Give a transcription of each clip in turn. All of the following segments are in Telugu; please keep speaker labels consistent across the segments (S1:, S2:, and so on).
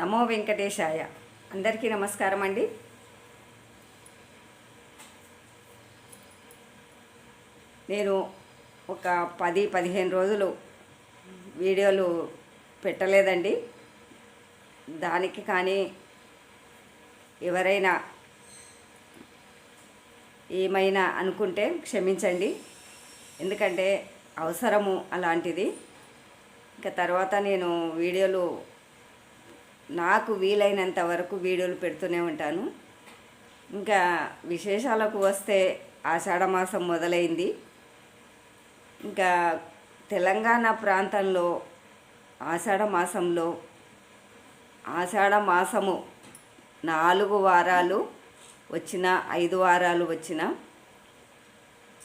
S1: నమో వెంకటేశాయ. అందరికీ నమస్కారం అండి. నేను ఒక పది పదిహేను రోజులు వీడియోలు పెట్టలేదండి. దానికి కానీ ఎవరైనా ఏమైనా అనుకుంటే క్షమించండి. ఎందుకంటే అవసరము అలాంటిది. ఇంకా తర్వాత నేను వీడియోలు నాకు వీలైనంత వరకు వీడియోలు పెడుతూనే ఉంటాను. ఇంకా విశేషాలకు వస్తే ఆషాఢ మాసం మొదలైంది. ఇంకా తెలంగాణ ప్రాంతంలో ఆషాఢ మాసంలో ఆషాఢ మాసము నాలుగు వారాలు వచ్చిన ఐదు వారాలు వచ్చిన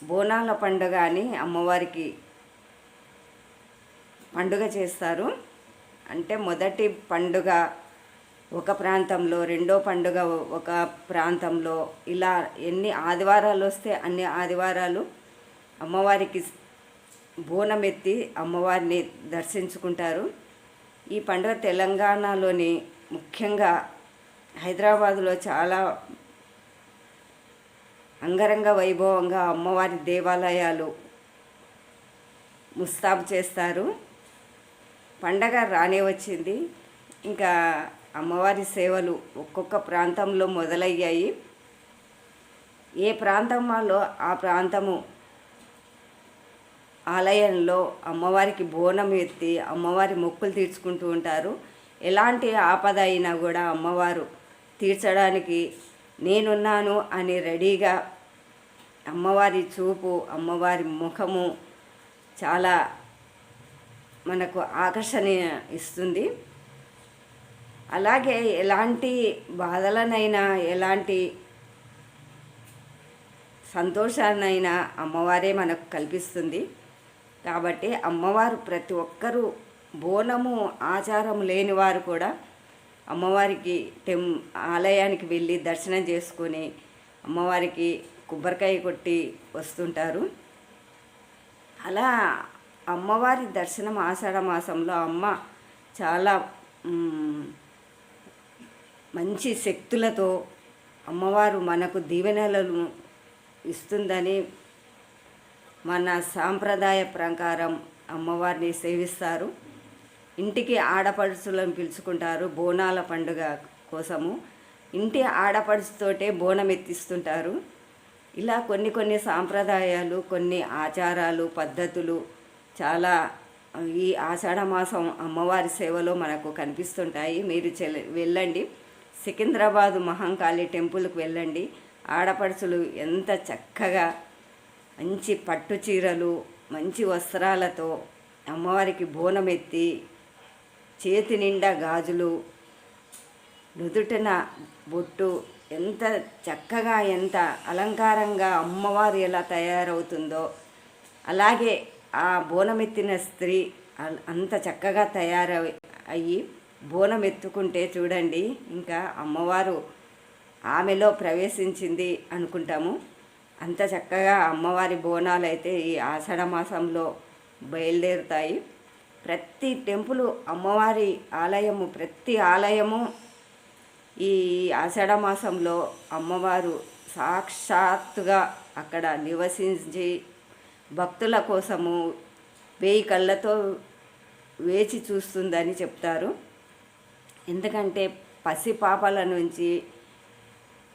S1: బోనాల పండుగ అని అమ్మవారికి పండుగ చేస్తారు. అంటే మొదటి పండుగ ఒక ప్రాంతంలో రెండో పండుగ ఒక ప్రాంతంలో ఇలా ఎన్ని ఆదివారాలు వస్తే అన్ని ఆదివారాలు అమ్మవారికి బోనం ఎత్తి అమ్మవారిని దర్శించుకుంటారు. ఈ పండుగ తెలంగాణలోని ముఖ్యంగా హైదరాబాదులో చాలా అంగరంగ వైభవంగా అమ్మవారి దేవాలయాలు ముస్తాబు చేస్తారు. పండగ రానే వచ్చింది. ఇంకా అమ్మవారి సేవలు ఒక్కొక్క ప్రాంతంలో మొదలయ్యాయి. ఏ ప్రాంతం వాళ్ళో ఆ ప్రాంతము ఆలయంలో అమ్మవారికి బోనం ఎత్తి అమ్మవారి మొక్కులు తీర్చుకుంటూ ఉంటారు. ఎలాంటి ఆపద అయినా కూడా అమ్మవారు తీర్చడానికి నేనున్నాను అని రెడీగా అమ్మవారి చూపు అమ్మవారి ముఖము చాలా మనకు ఆకర్షణ ఇస్తుంది. అలాగే ఎలాంటి బాధలనైనా ఎలాంటి సంతోషాన్నైనా అమ్మవారే మనకు కల్పిస్తుంది. కాబట్టి అమ్మవారు ప్రతి ఒక్కరూ బోనము ఆచారం లేని వారు కూడా అమ్మవారికి టెం ఆలయానికి వెళ్ళి దర్శనం చేసుకొని అమ్మవారికి కొబ్బరికాయ కొట్టి వస్తుంటారు. అలా అమ్మవారి దర్శనం ఆషాఢ మాసంలో అమ్మ చాలా మంచి శక్తులతో అమ్మవారు మనకు దీవెనలను ఇస్తుందని మన సాంప్రదాయ ప్రకారం అమ్మవారిని సేవిస్తారు. ఇంటికి ఆడపడుచులను పిలుచుకుంటారు బోనాల పండుగ కోసము. ఇంటి ఆడపడుచుతోటే బోనం ఎత్తిస్తుంటారు. ఇలా కొన్ని కొన్ని సాంప్రదాయాలు కొన్ని ఆచారాలు పద్ధతులు చాలా ఈ ఆషాఢ మాసం అమ్మవారి సేవలో మనకు కనిపిస్తుంటాయి. మీరు చెల్ వెళ్ళండి. సికింద్రాబాదు మహంకాళి టెంపుల్కి వెళ్ళండి. ఆడపడుచులు ఎంత చక్కగా మంచి పట్టు చీరలు మంచి వస్త్రాలతో అమ్మవారికి బోనం ఎత్తి చేతి నిండా గాజులు నుదుటిన బొట్టు ఎంత చక్కగా ఎంత అలంకారంగా అమ్మవారు ఎలా తయారవుతుందో అలాగే ఆ బోనమెత్తిన స్త్రీ అంత చక్కగా తయారై అయ్యి బోనం ఎత్తుకుంటే చూడండి ఇంకా అమ్మవారు ఆమెలో ప్రవేశించింది అనుకుంటాము. అంత చక్కగా అమ్మవారి బోనాలు అయితే ఈ ఆషాఢ మాసంలో బయలుదేరుతాయి. ప్రతి టెంపుల్ అమ్మవారి ఆలయము ప్రతి ఆలయము ఈ ఆషాఢ మాసంలో అమ్మవారు సాక్షాత్తుగా అక్కడ నివసించి భక్తుల కోసము వేయి కళ్ళతో వేచి చూస్తుందని చెప్తారు. ఎందుకంటే పసిపాపల నుంచి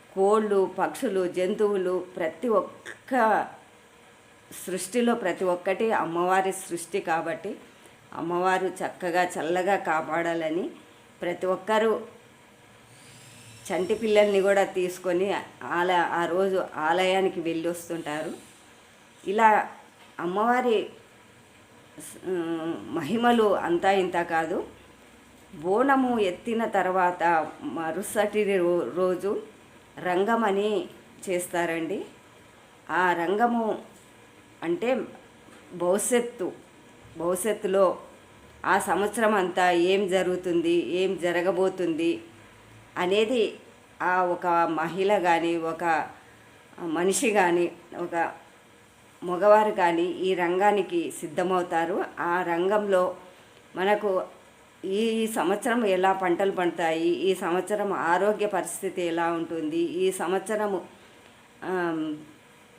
S1: కోళ్ళు పక్షులు జంతువులు ప్రతి ఒక్క సృష్టిలో ప్రతి ఒక్కటి అమ్మవారి సృష్టి కాబట్టి అమ్మవారు చక్కగా చల్లగా కాపాడాలని ప్రతి ఒక్కరూ చంటి పిల్లల్ని కూడా తీసుకొని ఆల ఆ రోజు ఆలయానికి వెళ్ళి వస్తుంటారు ఇలా అమ్మవారి మహిమలు అంతా ఇంత కాదు. బోనము ఎత్తిన తర్వాత మరుసటి రో- రోజు రంగమని చేస్తారండి. ఆ రంగము అంటే భవిష్యత్తు భవిష్యత్తులో ఆ సంవత్సరం అంతా ఏం జరుగుతుంది ఏం జరగబోతుంది అనేది ఆ ఒక మహిళ కానీ ఒక మనిషి కానీ ఒక మగవారు కానీ ఈ రంగానికి సిద్ధమవుతారు. ఆ రంగంలో మనకు ఈ సంవత్సరం ఎలా పంటలు పండుతాయి? ఈ సంవత్సరం ఆరోగ్య పరిస్థితి ఎలా ఉంటుంది? ఈ సంవత్సరము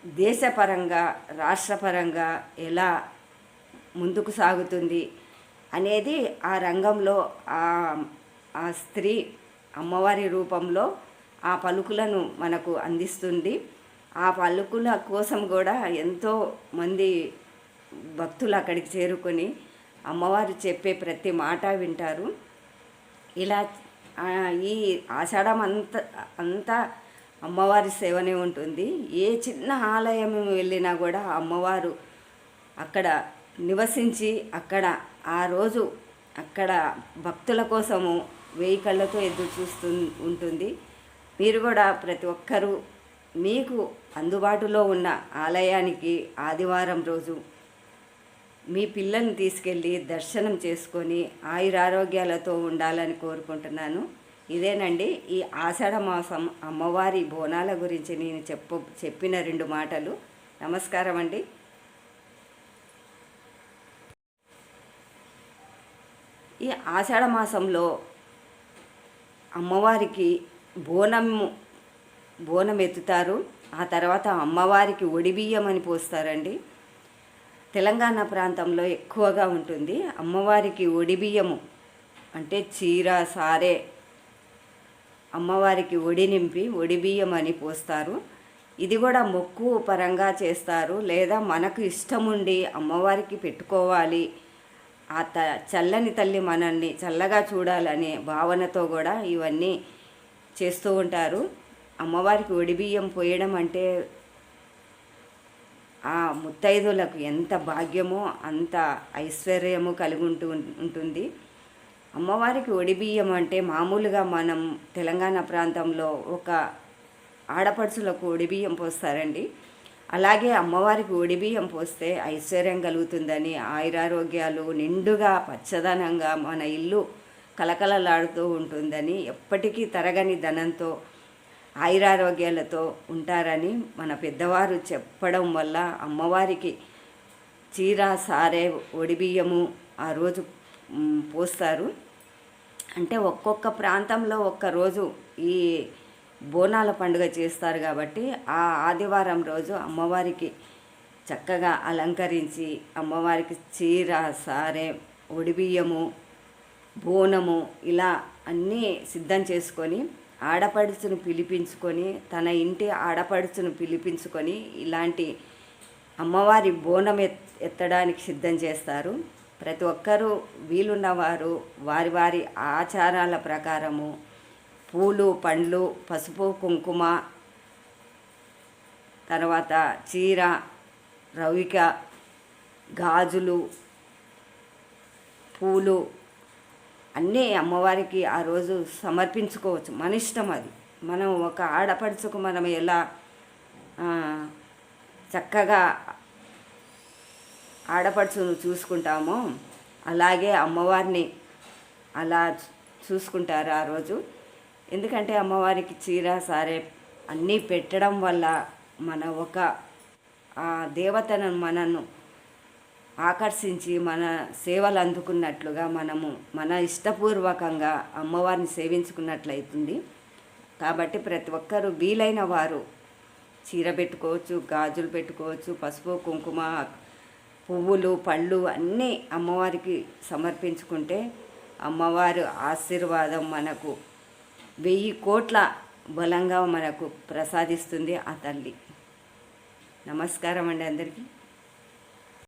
S1: దేశపరంగా రాష్ట్రపరంగా ఎలా ముందుకు సాగుతుంది అనేది ఆ రంగంలో ఆ ఆ స్త్రీ అమ్మవారి రూపంలో ఆ పలుకులను మనకు అందిస్తుంది. ఆ పలుకుల కోసం కూడా ఎంతో మంది భక్తులు అక్కడికి చేరుకొని అమ్మవారు చెప్పే ప్రతి మాట వింటారు. ఇలా ఈ ఆషాఢం అంత అంతా అమ్మవారి సేవనే ఉంటుంది. ఏ చిన్న ఆలయం వెళ్ళినా కూడా అమ్మవారు అక్కడ నివసించి అక్కడ ఆ రోజు అక్కడ భక్తుల కోసము వెయ్యి కళ్ళతో ఎదురు చూస్తూ ఉంటుంది. మీరు కూడా ప్రతి ఒక్కరూ మీకు అందుబాటులో ఉన్న ఆలయానికి ఆదివారం రోజు మీ పిల్లల్ని తీసుకెళ్ళి దర్శనం చేసుకొని ఆయురారోగ్యాలతో ఉండాలని కోరుకుంటున్నాను. ఇదేనండి. ఈ ఆషాఢ మాసం అమ్మవారి బోనాల గురించి నేను చెప్పు చెప్పిన రెండు మాటలు. నమస్కారం అండి. ఈ ఆషాఢ మాసంలో అమ్మవారికి బోనము బోనం ఎత్తుతారు. ఆ తర్వాత అమ్మవారికి ఒడిబియ్యం అని పోస్తారండి. తెలంగాణ ప్రాంతంలో ఎక్కువగా ఉంటుంది. అమ్మవారికి ఒడిబియ్యము అంటే చీర సారే అమ్మవారికి ఒడి నింపి ఒడిబియ్యం అని పోస్తారు. ఇది కూడా మొక్కు పరంగా చేస్తారు. లేదా మనకు ఇష్టం ఉండి అమ్మవారికి పెట్టుకోవాలి. ఆ త చల్లని తల్లి మనల్ని చల్లగా చూడాలనే భావనతో కూడా ఇవన్నీ చేస్తూ ఉంటారు. అమ్మవారికి ఒడిబియ్యం పోయడం అంటే ఆ ముత్తైదులకు ఎంత భాగ్యమో అంత ఐశ్వర్యము కలిగి ఉంటూ ఉంటుంది. అమ్మవారికి ఒడిబియ్యం అంటే మామూలుగా మనం తెలంగాణ ప్రాంతంలో ఒక ఆడపడుచులకు ఒడిబియ్యం పోస్తారండి. అలాగే అమ్మవారికి ఒడిబియ్యం పోస్తే ఐశ్వర్యం కలుగుతుందని ఆయురారోగ్యాలు నిండుగా పచ్చదనంగా మన ఇల్లు కలకలలాడుతూ ఉంటుందని ఎప్పటికీ తరగని ధనంతో ఆయురారోగ్యాలతో ఉంటారని మన పెద్దవారు చెప్పడం వల్ల అమ్మవారికి చీర సారే ఒడిబియ్యము ఆ రోజు పోస్తారు. అంటే ఒక్కొక్క ప్రాంతంలో ఒక్క రోజు ఈ బోనాల పండుగ చేస్తారు కాబట్టి ఆ ఆదివారం రోజు అమ్మవారికి చక్కగా అలంకరించి అమ్మవారికి చీర సారే ఒడిబియ్యము బోనము ఇలా అన్నీ సిద్ధం చేసుకొని ఆడపడుచును పిలిపించుకొని తన ఇంటి ఆడపడుచును పిలిపించుకొని ఇలాంటి అమ్మవారి బోనం ఎత్ ఎత్తడానికి సిద్ధం చేస్తారు. ప్రతి ఒక్కరూ వీలున్నవారు వారి వారి ఆచారాల ప్రకారము పూలు పండ్లు పసుపు కుంకుమ తర్వాత చీర రవిక గాజులు పూలు అన్నీ అమ్మవారికి ఆ రోజు సమర్పించుకోవచ్చు. మన ఇష్టం అది. మనం ఒక ఆడపడుచుకు మనం ఎలా చక్కగా ఆడపడుచును చూసుకుంటామో అలాగే అమ్మవారిని అలా చూసుకుంటారు ఆ రోజు. ఎందుకంటే అమ్మవారికి చీర సారే అన్నీ పెట్టడం వల్ల మన ఒక దేవతను మనను ఆకర్షించి మన సేవలు అందుకున్నట్లుగా మనము మన ఇష్టపూర్వకంగా అమ్మవారిని సేవించుకున్నట్లయితుంది. కాబట్టి ప్రతి ఒక్కరూ వీలైన వారు చీర పెట్టుకోవచ్చు గాజులు పెట్టుకోవచ్చు పసుపు కుంకుమ పువ్వులు పళ్ళు అన్నీ అమ్మవారికి సమర్పించుకుంటే అమ్మవారు ఆశీర్వాదం మనకు వెయ్యి కోట్ల బలంగా మనకు ప్రసాదిస్తుంది ఆ తల్లి. నమస్కారం అండి అందరికీ.